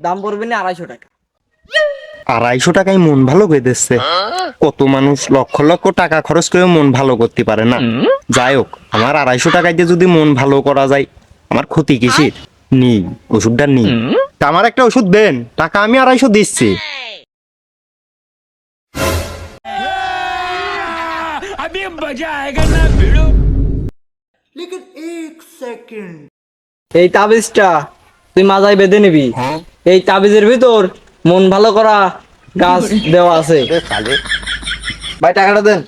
দাম পড়বে না আড়াইশো টাকা। আড়াইশো টাকায় মন ভালো করে দিচ্ছে কত মানুষ লক্ষ লক্ষ টাকা খরচ করে মন ভালো করতে পারে না। যাই হোক আমার আড়াইশো টাকায় দিয়ে যদি মন ভালো করা যায় আমার ক্ষতি কিসের? নি ওষুধটা নি তা আমার একটা ওষুধ দেন টাকা আমি আড়াইশো দিচ্ছি। এই তাবিজটা। তুই মাজায় বেঁধে নিবি। এই তাবিজের ভিতর মন ভালো করা গাছ দেওয়া আছে। ভাই টাকাটা দেন।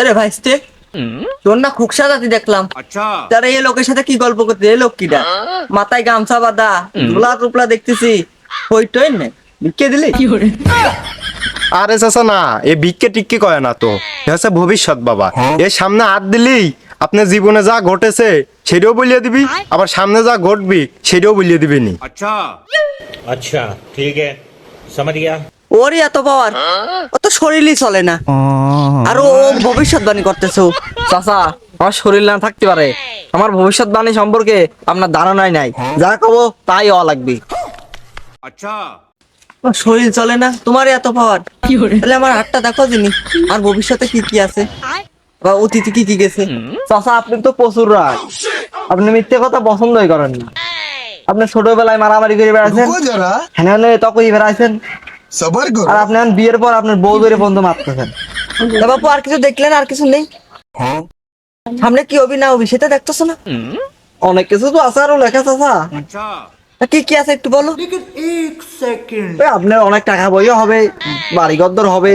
আরে ভাই স্টে। তোর না খুকসা জাতি দেখলাম। তারা এই লোকের সাথে কি গল্প করতে? এই লোক কিটা মাথায় গামছা বাঁধা ধুলা টুপলা দেখতেছি। হই টই নে। বিকে দিলি? আরে চাচা না এ বিক্কে টিক্কে কয় না তো এ হচ্ছে ভবিষ্যৎ বাবা এর সামনে হাত দিলেই আপনার জীবনে যা ঘটেছে সেটাও বলিয়ে দিবি আবার সামনে যা ঘটবি সেটাও বলিয়ে দিবি নি अच्छा अच्छा ठीक है समझ गया ওরই এত পাওয়ার ও তো শরীরই চলে না আর ও ভবিষ্যৎবাণী করতেছো চাচা আমার শরীর না থাকতে পারে আমার ভবিষ্যৎবাণী সম্পর্কে আপনার ধারণাই নাই যা কব তাই হওয়া লাগবে अच्छा আমার শরীর চলে না? তোমার এত পাওয়ার তাহলে আমার হাতটা দেখো জিনি আর ভবিষ্যতে কি কি আছে? বা অতিথি কি কি গেছে? চাষা আপনি তো প্রচুর রাগ। আপনি মিথ্যে কথা পছন্দই করেন না। আপনি ছোটবেলায় মারামারি করে বেড়াচ্ছেন হ্যাঁ হ্যাঁ তখনই বেড়াইছেন। আর আপনি বিয়ের পর আপনার বউ ধরে বন্ধু মারতেছেন। বাপু আর কিছু দেখলেন? আর কিছু নেই? সামনে কি অভি না হবি সেটা দেখতেছো না? অনেক কিছু তো আছে আরও লেখা চাচা। কি কি আছে একটু বলো? আপনার অনেক টাকা বইও হবে বাড়ি গদ্দর হবে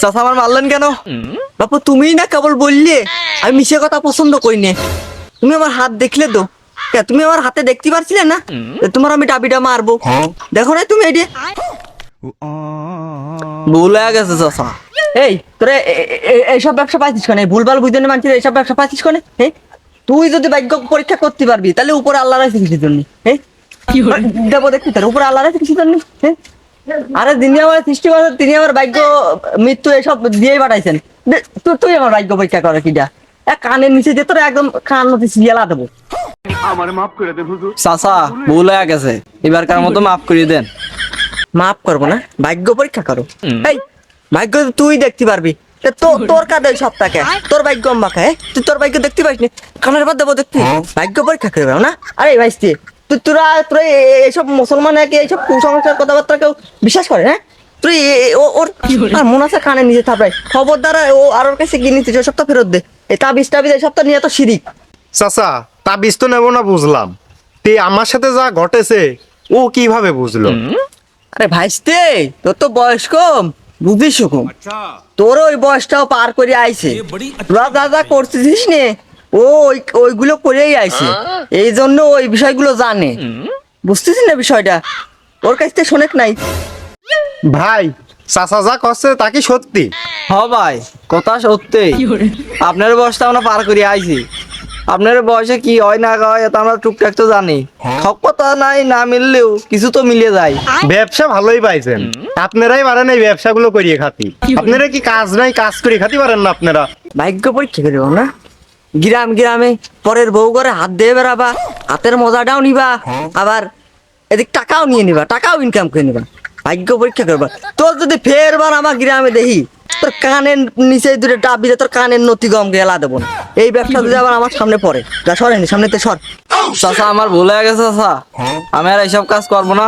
চাষা আমার মারলেন কেন? বাপু তুমি না কেবল বললে আমি মিশে কথা পছন্দ করি নে। তুমি আমার হাত দেখলে তো। তুমি আমার হাতে দেখতে পারছিলে না? তোমার আমি ডাবিটা মারবো। দেখো না তুমি এটি। ভুল হয়ে গেছে চাষা এই তোরে এইসব ব্যবসা পাইছিস কেন? ভুলভাল বুঝতে মানুষের এইসব ব্যবসা পাইছিস কেন? তুই যদি ভাগ্য পরীক্ষা করতে পারবি তাহলে উপরে আল্লাহ রাখছে কিছুর জন্য এই দেবো দেখবি তার উপরে আল্লাহ রাখছে কিছুর জন্য হ্যাঁ আরে যিনি আমার সৃষ্টি করেন তিনি আমার ভাগ্য মৃত্যু এসব দিয়েই পাঠাইছেন। তুই তুই আমার ভাগ্য পরীক্ষা করে কিটা এক কানের নিচে দিয়ে তোর একদম কান মতো সিরিয়ালা দেবো চাচা ভুল হয়ে গেছে। এবারকার মতো মাফ করিয়ে দেন। মাফ করব না ভাগ্য পরীক্ষা করো। এই ভাগ্য তুই দেখতে পারবি তা তো- তোর কাঁদে টাকা তোর ভাগ্য আম্মা খায় তুই তোর ভাগ্য দেখতে পাইস নি? কানের বাদ দেবো দেখতে। ভাগ্য পরীক্ষা করবে না? আরে ভাই তুই তোরা তোরা এইসব মুসলমান একে এইসব কুসংস্কার কথাবার্তা কেউ বিশ্বাস করে হ্যাঁ? তুই ওর আর মনে আছে কানে নিজে থাপড়াই খবরদার ও আর ওর কাছে গিয়ে নিতে সব তো ফেরত দে। এই তাবিজ টাবিজ এসব তো নিয়ে তো শিরিক। চাচা তা বিষ তো নেব না বুঝলাম। তে আমার সাথে যা ঘটেছে ও কীভাবে বুঝলো? আরে ভাইস্তে তোর তো বয়স কম। হুকুম তোর ওই বয়সটাও পার করে আইছে। করতেছিস নে ও ওইগুলো করেই আইছে। এই জন্য ওই বিষয়গুলো জানে। বুঝতেছি না বিষয়টা? ওর কাছ থেকে শোনেক নাই। ভাই চাচা যা করছে তাকে সত্যি? হ ভাই। কথা সত্যি। আপনার বয়সটা আমরা পার করে আইছি। আপনার বয়সে কি হয় না হয় তা আমরা টুকটাক তো জানি। সব কথা নাই না মিললেও কিছু তো মিলে যায়। ব্যবসা ভালোই পাইছেন। আপনারাই পারেন এই ব্যবসাগুলো করিয়ে খাতি। আপনারা কি কাজ নাই কাজ করে খাতি পারেন না আপনারা? ভাগ্য পরীক্ষা করব না। গ্রাম গ্রামে পরের বউ করে হাত দিয়ে বেড়াবা হাতের মজাটাও নিবা আবার এদিক টাকাও নিয়ে নিবা টাকাও ইনকাম করে নিবা। ভাগ্য পরীক্ষা করবা। তোর যদি ফের বার আমার গ্রামে দেখি তোর কানের নিচে দূরে ডাবি তোর কানের নতি গম গেলা দেবো না। এই ব্যবসা যদি আবার আমার সামনে পড়ে, যা সরেনি সামনে তো সর। চাচা, আমার ভুলে গেছে, চাচা। আমি আর এইসব কাজ করব না।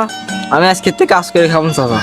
আমি আজকে থেকে কাজ করে খাব, চাচা।